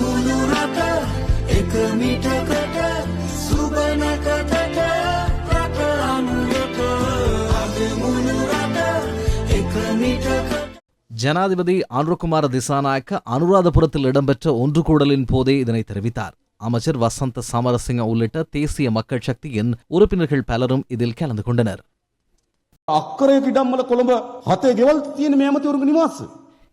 मुनुराता एक मीठ कट सुबन कथट ஜனாதிபதி அனுரகுமார திசாநாயக்க அனுராதபுரத்தில் இடம்பெற்ற ஒன்று கூடலின் போதே இதனை தெரிவித்தார். அமைச்சர் வசந்த சமரசிங்க உள்ளிட்ட தேசிய மக்கள் சக்தியின் உறுப்பினர்கள் பலரும் இதில் கலந்து கொண்டனர். அக்கறைக்கு இடம் கொழும்பு ஹத்தே கெவல் தீன் மேமத்தி ஒரு நிவாசு.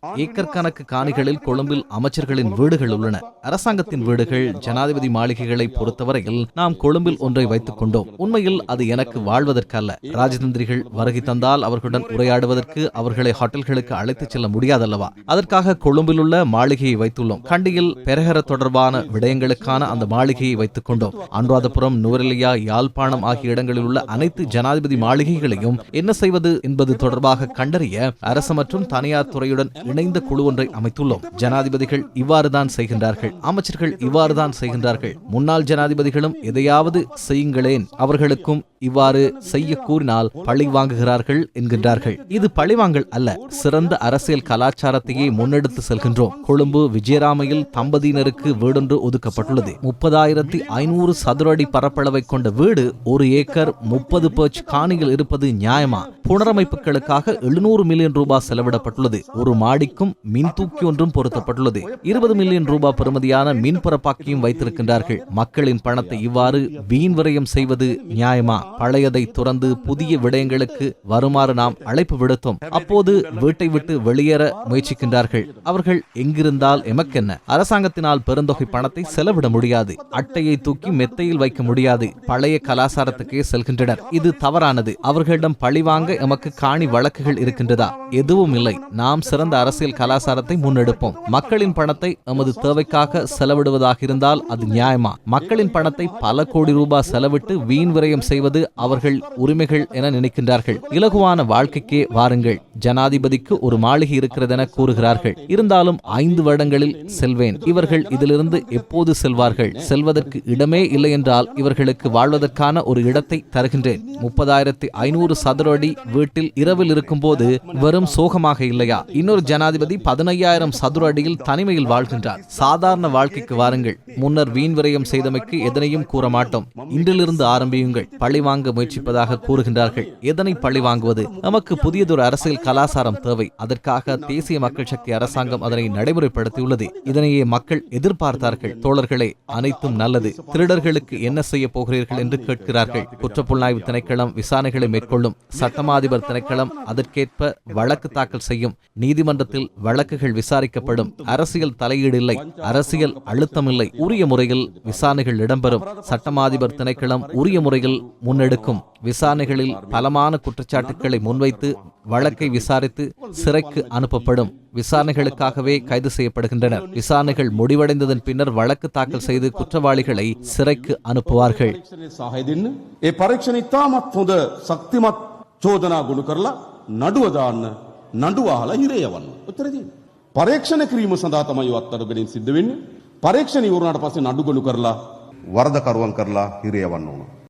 ஏக்கர் கணக்கு காணிகளில் கொழும்பில் அமைச்சர்களின் வீடுகள் உள்ளன. அரசாங்கத்தின் வீடுகள் ஜனாதிபதி மாளிகைகளை பொறுத்தவரையில் நாம் கொழும்பில் ஒன்றை வைத்துக் கொண்டோம். உண்மையில் அது எனக்கு வாழ்வதற்கல்ல. ராஜதந்திரிகள் வருகை தந்தால் அவர்களுடன் உரையாடுவதற்கு அவர்களை ஹோட்டல்களுக்கு அழைத்துச் செல்ல முடியாதல்லவா? அதற்காக கொழும்பில் உள்ள மாளிகையை வைத்துள்ளோம். கண்டியில் பெரகர தொடர்பான விடயங்களுக்கான அந்த மாளிகையை வைத்துக் கொண்டோம். அனுராதபுரம் நூரலியா யாழ்ப்பாணம் ஆகிய இடங்களில் உள்ள அனைத்து ஜனாதிபதி மாளிகைகளையும் என்ன செய்வது என்பது தொடர்பாக கண்டறிய அரசு மற்றும் தனியார் துறையுடன் இணைந்த குழு ஒன்றை அமைத்துள்ளோம். ஜனாதிபதிகள் இவ்வாறுதான் செய்கின்றார்கள். அமைச்சர்கள் இவ்வாறுதான் செய்கின்றார்கள். முன்னாள் ஜனாதிபதிகளும் எதையாவது செய்யுங்களேன். அவர்களுக்கும் இவ்வாறு செய்ய கூறினால் பழி வாங்குகிறார்கள் என்கின்றார்கள். இது பழிவாங்கல் அல்ல. சிறந்த அரசியல் கலாச்சாரத்தையே முன்னெடுத்து செல்கின்றோம். கொழும்பு விஜயராமையில் தம்பதியினருக்கு வீடொன்று ஒதுக்கப்பட்டுள்ளது. முப்பதாயிரத்தி ஐநூறு சதுர அடி பரப்பளவை கொண்ட வீடு ஒரு ஏக்கர் முப்பது பர்ச் காணியில் இருப்பது நியாயமா? புனரமைப்புகளுக்காக எழுநூறு மில்லியன் ரூபாய் செலவிடப்பட்டுள்ளது. ஒரு மாடிக்கும் மின் தூக்கி ஒன்றும் பொருத்தப்பட்டுள்ளது. இருபது மில்லியன் ரூபாய் பெறுமதியான மின் பரப்பாக்கியும் வைத்திருக்கின்றார்கள். மக்களின் பணத்தை இவ்வாறு வீண் விரயம் செய்வது நியாயமா? பழையதை துறந்து புதிய விடயங்களுக்கு வருமாறு நாம் அழைப்பு விடுத்தோம். அப்போது வீட்டை விட்டு வெளியேற முயற்சிக்கின்றார்கள். அவர்கள் எங்கிருந்தால் எமக்கென்ன? அரசாங்கத்தினால் பெருந்தொகை பணத்தை செலவிட முடியாது. அட்டையை தூக்கி மெத்தையில் வைக்க முடியாது. பழைய கலாசாரத்துக்கே செல்கின்றனர். இது தவறானது. அவர்களிடம் பழிவாங்க எமக்கு காணி வழக்குகள் இருக்கின்றதா? எதுவும் இல்லை. நாம் சிறந்த அரசியல் கலாச்சாரத்தை முன்னெடுப்போம். மக்களின் பணத்தை எமது தேவைக்காக செலவிடுவதாக இருந்தால் அது நியாயமா? மக்களின் பணத்தை பல கோடி ரூபாய் செலவிட்டு வீண் விரயம் செய்வது அவர்கள் உரிமைகள் என நினைக்கின்றார்கள். இலகுவான வாழ்க்கைக்கே வாருங்கள். ஜனாதிபதிக்கு ஒரு மாளிகை இருக்கிறது என கூறுகிறார்கள். இருந்தாலும் ஐந்து வருடங்களில் செல்வேன். இவர்கள் இதிலிருந்து எப்போது செல்வார்கள்? செல்வதற்கு இடமே இல்லை என்றால் இவர்களுக்கு வாழ்வதற்கான ஒரு இடத்தை தருகின்றேன். முப்பதாயிரத்தி ஐநூறு சதுர அடி வீட்டில் இரவில் இருக்கும்போது வெறும் சோகமாக இல்லையா? இன்னொரு ஜன ஜனாதிபதி பதினையாயிரம் சதுர அடியில் தனிமையில் வாழ்கின்றார். சாதாரண வாழ்க்கைக்கு வாருங்கள். முன்னர் வீண் விரயம் செய்தமைக்கு எதனையும் கூற மாட்டோம். இன்றிலிருந்து ஆரம்பியுங்கள். பழி வாங்க முயற்சிப்பதாக கூறுகின்றார்கள். எதனை பழி வாங்குவது? நமக்கு புதியதொரு அரசியல் கலாசாரம் தேவை. அதற்காக தேசிய மக்கள் சக்தி அரசாங்கம் அதனை நடைமுறைப்படுத்தியுள்ளது. இதனையே மக்கள் எதிர்பார்த்தார்கள். தோழர்களே அனைத்தும் நல்லது. திருடர்களுக்கு என்ன செய்ய போகிறீர்கள் என்று கேட்கிறார்கள். குற்றப்புலனாய்வு திணைக்களம் விசாரணைகளை மேற்கொள்ளும். சட்டமாதிபர் திணைக்களம் அதற்கேற்ப வழக்கு தாக்கல் செய்யும். நீதிமன்ற நீதிமன்றத்தில் வழக்குகள் விசாரிக்கப்படும். அரசியல் தலையீடு இல்லை. அரசியல் அழுத்தமில்லை உரிய முறையில் விசாரணைகள் இடம்பெறும். சட்டமாதிபர் திணைக்களம் உரிய முறையில் முன்னெடுக்கும். விசாரணைகளில் பலமான குற்றச்சாட்டுக்களை முன்வைத்து வழக்கை விசாரித்து சிறைக்கு அனுப்பப்படும். விசாரணைகளுக்காகவே கைது செய்யப்படுகின்றனர் விசாரணைகள் முடிவடைந்ததன் பின்னர் வழக்கு தாக்கல் செய்து குற்றவாளிகளை சிறைக்கு அனுப்புவார்கள். சோதனா குழுக்கர்ல நடுவதான்னு නඩු අහලා හිරේ යවන්න. ඔච්චරද? පරීක්ෂණ කිරීම සඳහා තමයි වත්තඩු ගණන් සිද්ධ වෙන්නේ. පරීක්ෂණ ඉවරනාට පස්සේ නඩු ගොනු කරලා වරදකරුවන් කරලා හිරේ යවන්න ඕන.